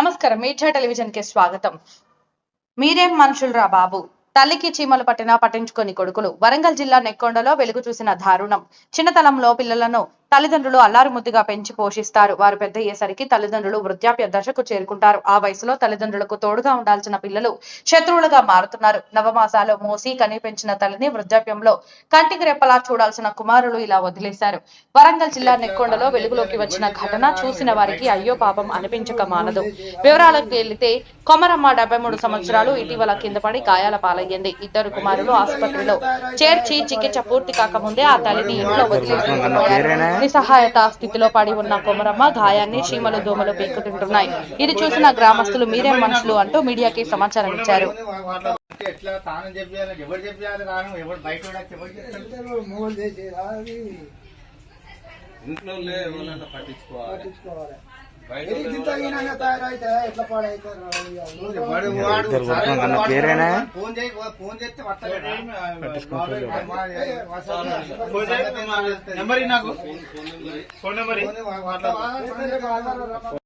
నమస్కారం. మీడియా టెలివిజన్కి స్వాగతం. మీరేం మనుషులరా బాబు? తల్లికి చీమలు పట్టినా పట్టించుకొని కొడుకులు. వరంగల్ జిల్లా నెక్కొండలో వెలుగు చూసిన దారుణం. చిన్నతనంలో పిల్లలను తల్లిదండ్రులు అల్లారు ముద్దుగా పెంచి పోషిస్తారు. వారు పెద్ద అయ్యేసరికి తల్లిదండ్రులు వృద్ధాప్య దశకు చేరుకుంటారు. ఆ వయసులో తల్లిదండ్రులకు తోడుగా ఉండాల్సిన పిల్లలు శత్రువులుగా మారుతున్నారు. నవమాసాలు మోసి కనిపించిన తల్లిని వృద్ధాప్యంలో కంటికి రెప్పలా చూడాల్సిన కుమారులు ఇలా వదిలేశారు. వరంగల్ జిల్లా నెక్కొండలో వెలుగులోకి వచ్చిన ఘటన చూసిన వారికి అయ్యో పాపం అనిపించక మానదు. వివరాలకు వెళ్తే కొమరమ్మ డెబ్బై మూడు సంవత్సరాలు ఇటీవల కింద పడి గాయాల పాలయ్యింది. ఇద్దరు కుమారులు ఆసుపత్రిలో చేర్చి చికిత్స పూర్తి కాకముందే ఆ తల్లిని ఇంట్లో వదిలేసి నిస్సహాయత స్థితిలో పడి ఉన్న కొమరమ్మ గాయాన్ని చీమలు దోమలు పీక్కుతింటున్నాయి ఇది చూసిన గ్రామస్తులు మీరే మనుషులు అంటూ మీడియాకి సమాచారం ఇచ్చారు. వాళ్ళ ఎట్లా తాను చెప్పాలి ఎవరు చెప్పాలి కాను ఎవరు బయట వాడచ్చు ఎవరు చెప్తారు ఇంట్లో ఎవరైనా పట్టించుకోవాలి. పేరేనా? ఫోన్ చేయి ఫోన్ చేస్తే నెంబర్ నాకు ఫోన్ నెంబర్ ఫోన్